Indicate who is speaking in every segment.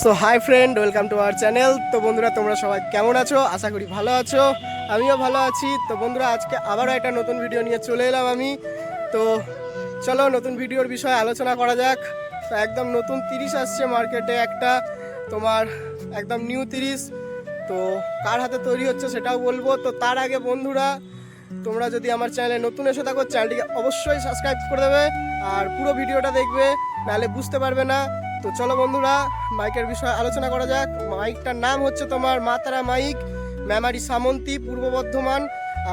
Speaker 1: So hi friend welcome to our channel তো বন্ধুরা, তোমরা সবাই কেমন আছো? আশা করি ভালো আছো। আমিও ভালো আছি। তো বন্ধুরা, আজকে আবারও একটা নতুন ভিডিও নিয়ে চলে এলাম আমি। তো চলো, নতুন ভিডিওর বিষয়ে আলোচনা করা যাক। তো একদম নতুন তিরিশ আসছে মার্কেটে একটা। তোমার একদম নিউ তিরিশ। তো কার হাতে তৈরি হচ্ছে সেটাও বলব। তো তার আগে বন্ধুরা, তোমরা যদি আমার চ্যানেলে নতুন এসে থাকো চ্যানেলটিকে অবশ্যই সাবস্ক্রাইব করে দেবে। আর পুরো ভিডিওটা দেখবে, নাহলে বুঝতে পারবে না তো চলো বন্ধুরা, মাইকের বিষয়ে আলোচনা করা যাক। মাইকটার নাম হচ্ছে তোমার মাতারা মাইক, মেমারি সামন্তী, পূর্ব বর্ধমান।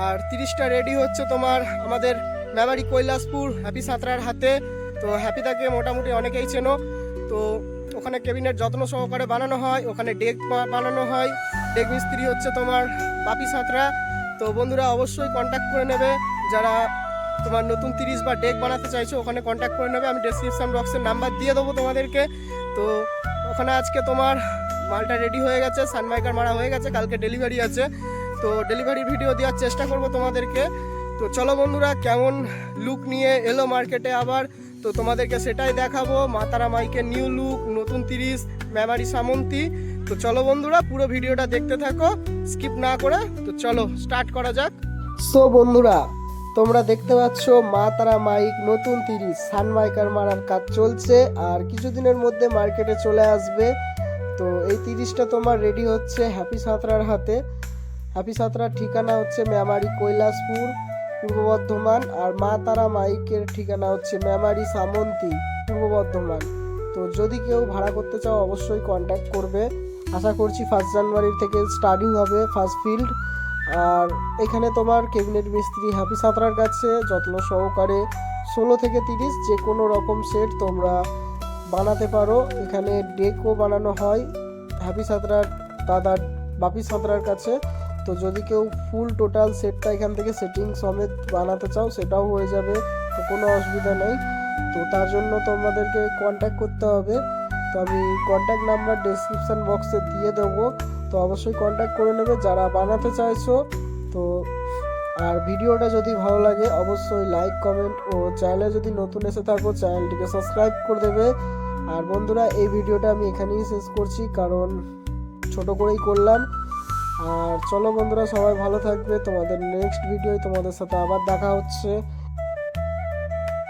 Speaker 1: আর তিরিশটা রেডি হচ্ছে তোমার আমাদের মেমারি কৈলাসপুর, হ্যাপি সাঁতরার হাতে। তো হ্যাপি হ্যাপিটাকে মোটামুটি অনেকেই চেনো। তো ওখানে কেবিনেট যত্ন সহকারে বানানো হয়, ওখানে ডেক বানানো হয়। ডেক মিস্ত্রি হচ্ছে তোমার বাপি সাঁতরা। তো বন্ধুরা, অবশ্যই কন্ট্যাক্ট করে নেবে। যারা তোমার নতুন তিরিশ বা ডেক বানাতে চাইছো, ওখানে কন্ট্যাক্ট করে নেবে, আমি ডেসক্রিপশন বক্সের নাম্বার দিয়ে দেবো তোমাদেরকে। তো ওখানে আজকে তোমার মালটা রেডি হয়ে গেছে সানমাইকার মারা হয়ে গেছে, কালকে ডেলিভারি আছে। তো ডেলিভারি ভিডিও দেওয়ার চেষ্টা করব তোমাদেরকে। তো চলো বন্ধুরা, কেমন লুক নিয়ে এলো মার্কেটে আবার? তো তোমাদেরকে সেটাই দেখাবো, মাতারা মাইকের নিউ লুক নতুন তিরিশ মেমারি সামন্তি। তো চলো বন্ধুরা, পুরো ভিডিওটা দেখতে থাকো স্কিপ না করে, তো চলো স্টার্ট করা যাক। সো বন্ধুরা তোমরা দেখতে পাচ্ছ, মা তারা মাইক, নতুন তিরিশ। সানমাইকার মারার কাজ চলছে, আর কিছুদিনের মধ্যে মার্কেটে চলে আসবে। তো এই তিরিশটা তোমার রেডি হচ্ছে হ্যাপি সাঁতরার হাতে। হ্যাপি সাঁতরার ঠিকানা হচ্ছে মেমারি কৈলাসপুর, পূর্ব বর্ধমান, আর মা তারা মাইকের ঠিকানা হচ্ছে মেমারি সামন্তি, পূর্ব বর্ধমান। তো যদি কেউ ভাড়া করতে চাও, অবশ্যই কন্ট্যাক্ট করবে। আশা করছি ফার্স্ট জানুয়ারি থেকে স্টার্টিং হবে ফার্স্ট ফিল্ড আর এখানে তোমার ক্যাবিনেট মিস্ত্রি হ্যাপি সাঁতরার কাছে যত্ন সহকারে ষোলো থেকে তিরিশ যে কোনো রকম সেট তোমরা বানাতে পারো। এখানে ডেকও বানানো হয় হ্যাপি সাঁতরার দাদার বাপি সাঁতরার কাছে। তো যদি কেউ ফুল টোটাল সেটটা এখান থেকে সেটিং সমেত বানাতে চাও, সেটাও হয়ে যাবে, তো কোনো অসুবিধা নেই। তো তার জন্য তোমাদেরকে কন্ট্যাক্ট করতে হবে। তো আমি কন্ট্যাক্ট নাম্বার ডেসক্রিপশন বক্সে দিয়ে দেবো। তো অবশ্যই কন্ট্যাক্ট করে নেবে। যারা বানাতে চাইছো, তো আর ভিডিওটা যদি ভালো লাগে, অবশ্যই লাইক কমেন্ট ও চ্যানেলে যদি নতুন এসে থাকো চ্যানেলটিকে সাবস্ক্রাইব করে দেবে। আর বন্ধুরা, এই ভিডিওটা আমি এখানেই শেষ করছি, কারণ ছোট করেই করলাম। আর চলো বন্ধুরা, সবাই ভালো থাকবে। তোমাদের নেক্সট ভিডিও তোমাদের সাথে আবার দেখা হচ্ছে।